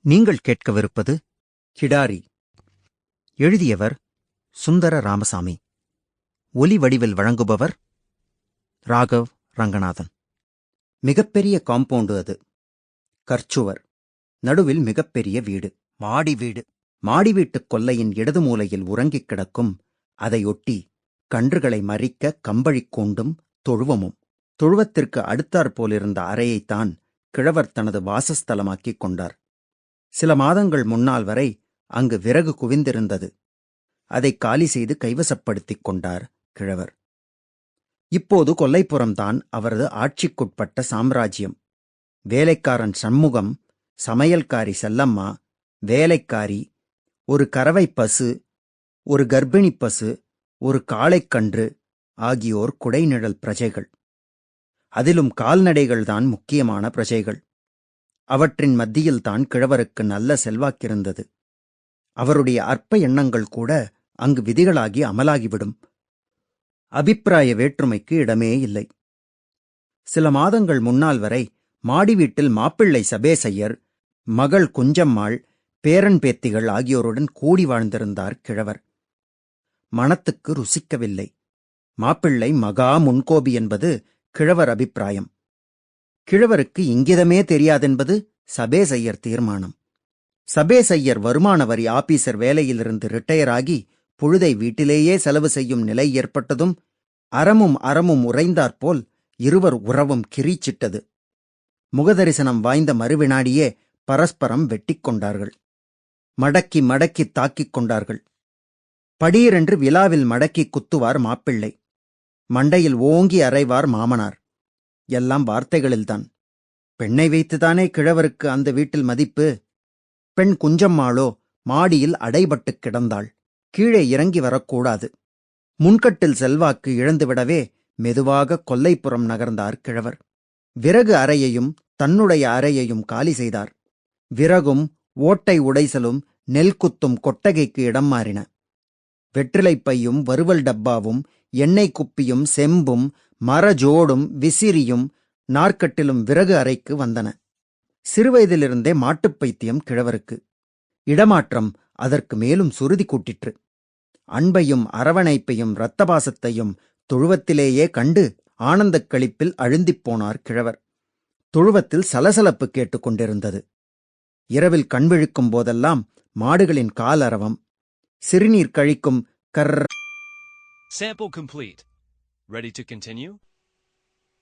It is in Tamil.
நீங்கள் கேட்கவிருப்பது கிடாரி. எழுதியவர் சுந்தர ராமசாமி. ஒலி வடிவில் வழங்குபவர் ராகவ் ரங்கநாதன். மிகப்பெரிய காம்பவுண்டு அது. கற்சுவர். நடுவில் மிகப்பெரிய வீடு. மாடி வீடு. மாடி வீட்டுக் கொல்லையின் இடது மூலையில் உறங்கிக் கிடக்கும் அதையொட்டி கன்றுகளை மறிக்க கம்பழிக் கூண்டும் தொழுவமும். தொழுவத்திற்கு அடுத்தாற்போலிருந்த அறையைத்தான் கிழவர் தனது வாசஸ்தலமாக்கிக் கொண்டார். சில மாதங்கள் முன்னால் வரை அங்கு விறகு குவிந்திருந்தது. அதை காலி செய்து கைவசப்படுத்திக் கொண்டார் கிழவர். இப்போது கொல்லைப்புறம்தான் அவரது ஆட்சிக்குட்பட்ட சாம்ராஜ்யம். வேலைக்காரன் சண்முகம் சமையல்காரி செல்லம்மா வேலைக்காரி ஒரு கறவை பசு ஒரு கர்ப்பிணி பசு ஒரு காளைக்கன்று ஆகியோர் குடைநிழல் பிரஜைகள். அதிலும் கால்நடைகள்தான் முக்கியமான பிரஜைகள். அவற்றின் மத்தியில்தான் கிழவருக்கு நல்ல செல்வாக்கிருந்தது. அவருடைய அற்ப எண்ணங்கள் கூட அங்கு விதிகளாகி அமலாகிவிடும். அபிப்பிராய வேற்றுமைக்கு இடமே இல்லை. சில மாதங்கள் முன்னால் வரை மாடி வீட்டில் மாப்பிள்ளை சபேசையர் மகள் குஞ்சம்மாள் பேரன் பேத்திகள் ஆகியோருடன் கூடி வாழ்ந்திருந்தார் கிழவர். மனத்துக்கு ருசிக்கவில்லை. மாப்பிள்ளை மகா முன்கோபி என்பது கிழவர் அபிப்பிராயம். கிழவருக்கு இங்கிதமே தெரியாதென்பது சபேசையர் தீர்மானம். சபேசையர் வருமான வரி ஆபீசர் வேலையிலிருந்து ரிட்டையர் ஆகி பொழுதை வீட்டிலேயே செலவு செய்யும் நிலை ஏற்பட்டதும் அறமும் அறமும் உறைந்தாற்போல் இருவர் உறவும் கிரீச்சிட்டது. முகதரிசனம் வாய்ந்த மறுவினாடியே பரஸ்பரம் வெட்டிக் கொண்டார்கள். மடக்கி மடக்கி தாக்கிக் கொண்டார்கள். படீரென்று விழாவில் மடக்கி குத்துவார் மாப்பிள்ளை. மண்டையில் ஓங்கி அறைவார் மாமனார். எல்லாம் வார்த்தைகளில்தான். பெண்ணை வைத்துதானே கிழவருக்கு அந்த வீட்டில் மதிப்பு? பெண் குஞ்சம்மாளோ மாடியில் அடைபட்டுக் கிடந்தாள். கீழே இறங்கி வரக்கூடாது. முன்கட்டில் செல்வாக்கு இழந்துவிடவே மெதுவாக கொல்லைப்புறம் நகர்ந்தார் கிழவர். விறகு அறையையும் தன்னுடைய அறையையும் காலி செய்தார். விறகும் ஓட்டை உடைசலும் நெல் குத்தும் கொட்டகைக்கு இடம் மாறின. வெற்றிலைப்பையும் வறுவல் டப்பாவும் எண்ணெய் குப்பியும் செம்பும் மரஜோடும் விசிறியும் நாற்கட்டிலும் விறகு அறைக்கு வந்தன. சிறுவயதிலிருந்தே மாட்டுப் பைத்தியம் கிழவருக்கு. இடமாற்றம் அதற்கு மேலும் சுருதி கூட்டிற்று. அன்பையும் அரவணைப்பையும் இரத்தபாசத்தையும் தொழுவத்திலேயே கண்டு ஆனந்தக் களிப்பில் அழுந்திப் போனார் கிழவர். தொழுவத்தில் சலசலப்பு கேட்டுக்கொண்டிருந்தது இரவில் கண்விழிக்கும் போதெல்லாம் மாடுகளின் கால் அரவம். சிறுநீர் கழிக்கும் கர் Sample complete. Ready to continue?